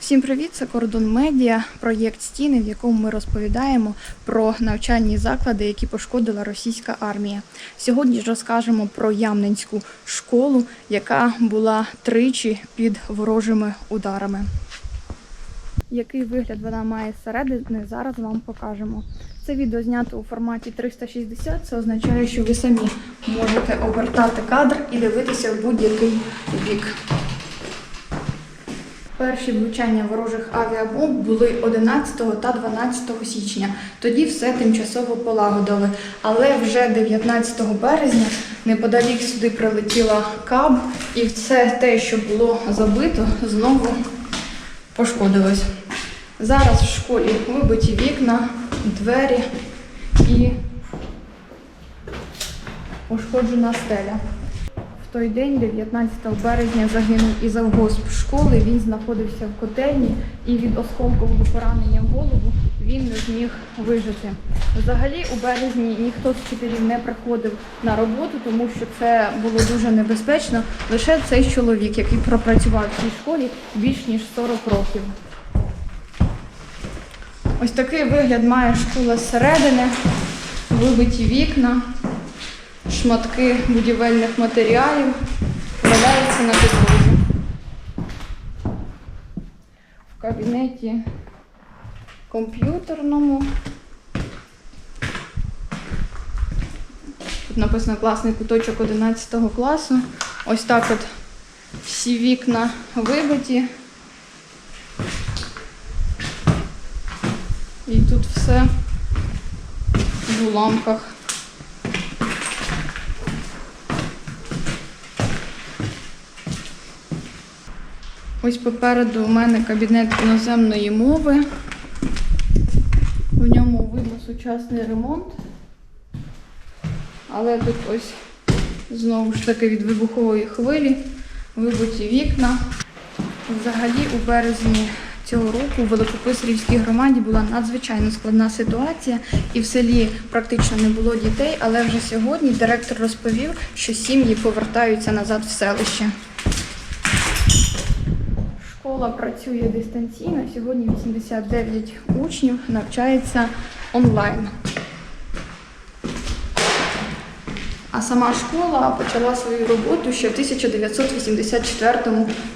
Всім привіт! Це Кордон Медіа, проєкт стіни, в якому ми розповідаємо про навчальні заклади, які пошкодила російська армія. Сьогодні ж розкажемо про Ямненську школу, яка була тричі під ворожими ударами. Який вигляд вона має зсередини, зараз вам покажемо. Це відео знято у форматі 360. Це означає, що ви самі можете обертати кадр і дивитися в будь-який бік. Перші влучання ворожих авіабомб були 11 та 12 січня. Тоді все тимчасово полагодили. Але вже 19 березня неподалік сюди прилетіла каб, і все те, що було забито, знову пошкодилось. Зараз в школі вибиті вікна, двері і пошкоджена стеля. Той день, 19 березня, загинув і завгосп школи. Він знаходився в котельні і від осколкового поранення в голову він не зміг вижити. Взагалі, у березні ніхто з вчителів не приходив на роботу, тому що це було дуже небезпечно. Лише цей чоловік, який пропрацював в цій школі більш ніж 40 років. Ось такий вигляд має школа зсередини, вибиті вікна шматки будівельних матеріалів валяються на підлозі. В кабінеті комп'ютерному. Тут написано класний куточок 11 класу. Ось так от всі вікна вибиті. І тут все в уламках. Ось попереду у мене кабінет іноземної мови. В ньому видно сучасний ремонт. Але тут ось знову ж таки від вибухової хвилі вибиті вікна. Взагалі у березні цього року у Великописарівській громаді була надзвичайно складна ситуація, і в селі практично не було дітей, але вже сьогодні директор розповів, що сім'ї повертаються назад в селище. Школа працює дистанційно. Сьогодні 89 учнів навчається онлайн. А сама школа почала свою роботу ще в 1984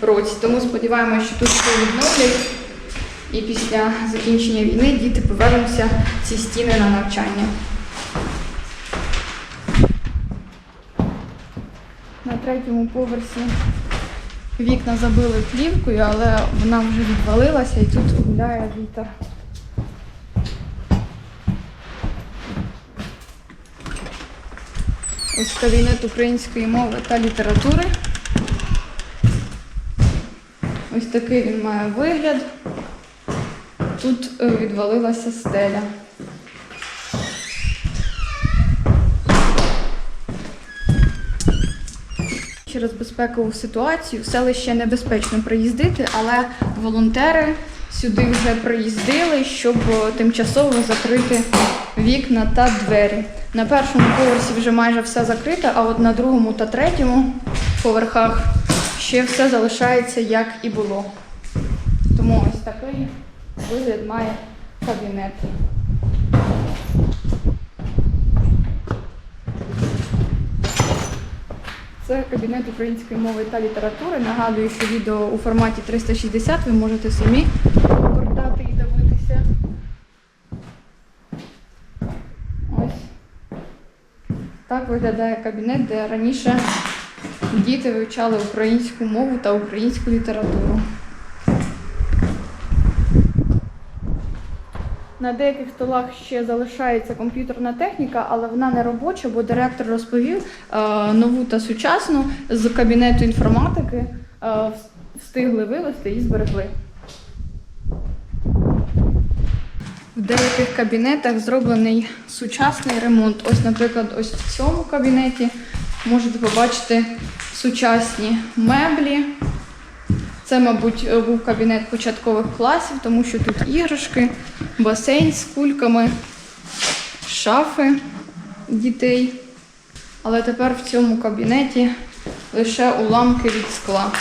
році. Тому сподіваємося, що тут школу відновлять. І після закінчення війни діти повернуться в ці стіни на навчання. На третьому поверсі Вікна забили плівкою, але вона вже відвалилася і тут гуляє вітер. Ось кабінет української мови та літератури. Ось такий він має вигляд. Тут е, відвалилася стеля. Через безпекову ситуацію в селище небезпечно приїздити, але волонтери сюди вже приїздили, щоб тимчасово закрити вікна та двері. На першому поверсі вже майже все закрите, а от на другому та третьому поверхах ще все залишається як і було. Тому ось такий вигляд має кабінет. Це кабінет української мови та літератури. Нагадую, що відео у форматі 360 ви можете самі повертати і дивитися. Ось так виглядає кабінет, де раніше діти вивчали українську мову та українську літературу. На деяких столах ще залишається комп'ютерна техніка, але вона не робоча, бо директор розповів е, нову та сучасну з кабінету інформатики е, встигли вивезти і зберегли. В деяких кабінетах зроблений сучасний ремонт. Ось, наприклад, ось в цьому кабінеті можете побачити сучасні меблі. Це, мабуть, був кабінет початкових класів, тому що тут іграшки, басейн з кульками, шафи дітей. Але тепер в цьому кабінеті лише уламки від скла.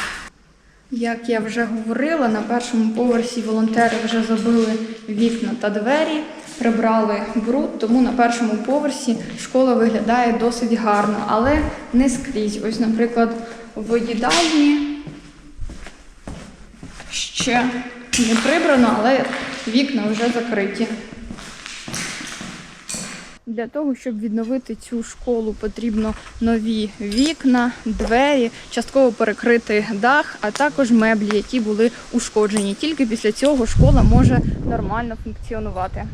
Як я вже говорила, на першому поверсі волонтери вже забили вікна та двері, прибрали бруд, тому на першому поверсі школа виглядає досить гарно, але не скрізь. Ось, наприклад, в їдальні ще не прибрано, але вікна вже закриті. Для того, щоб відновити цю школу, потрібно нові вікна, двері, частково перекрити дах, а також меблі, які були ушкоджені. Тільки після цього школа може нормально функціонувати.